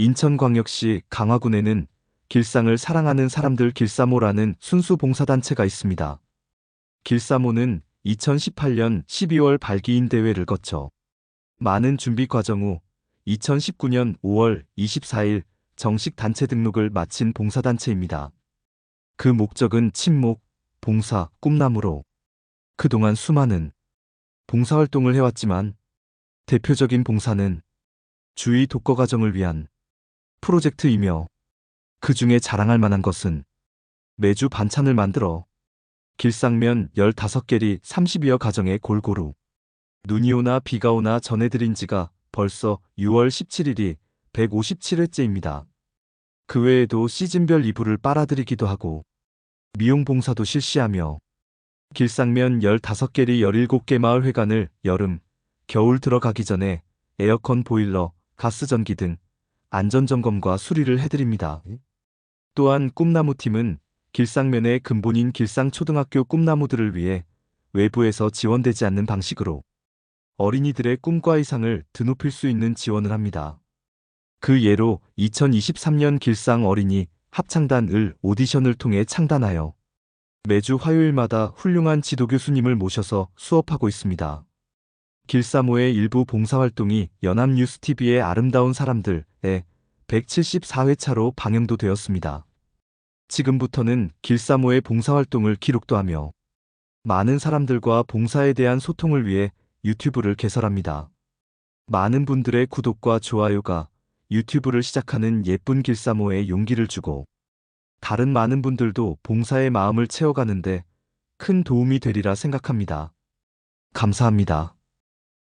인천광역시 강화군에는 길상을 사랑하는 사람들 길사모라는 순수 봉사단체가 있습니다. 길사모는 2018년 12월 발기인 대회를 거쳐 많은 준비 과정 후 2019년 5월 24일 정식 단체 등록을 마친 봉사단체입니다. 그 목적은 친목, 봉사, 꿈나무로 그동안 수많은 봉사활동을 해왔지만 대표적인 봉사는 주의 독거가정을 위한 프로젝트이며 그 중에 자랑할 만한 것은 매주 반찬을 만들어 길상면 15개리 30여 가정에 골고루 눈이 오나 비가 오나 전해드린 지가 벌써 6월 17일이 157회째입니다. 그 외에도 시즌별 이불을 빨아들이기도 하고 미용 봉사도 실시하며 길상면 15개리 17개 마을 회관을 여름, 겨울 들어가기 전에 에어컨 보일러, 가스전기 등 안전점검과 수리를 해드립니다. 또한 꿈나무팀은 길상면의 근본인 길상초등학교 꿈나무들을 위해 외부에서 지원되지 않는 방식으로 어린이들의 꿈과 이상을 드높일 수 있는 지원을 합니다. 그 예로 2023년 길상 어린이 합창단 을 오디션을 통해 창단하여 매주 화요일마다 훌륭한 지도 교수님을 모셔서 수업하고 있습니다. 길사모의 일부 봉사활동이 연합뉴스TV의 아름다운 사람들 에 174회차로 방영도 되었습니다. 지금부터는 길사모의 봉사활동을 기록도 하며 많은 사람들과 봉사에 대한 소통을 위해 유튜브를 개설합니다. 많은 분들의 구독과 좋아요가 유튜브를 시작하는 예쁜 길사모에 용기를 주고 다른 많은 분들도 봉사의 마음을 채워가는데 큰 도움이 되리라 생각합니다. 감사합니다.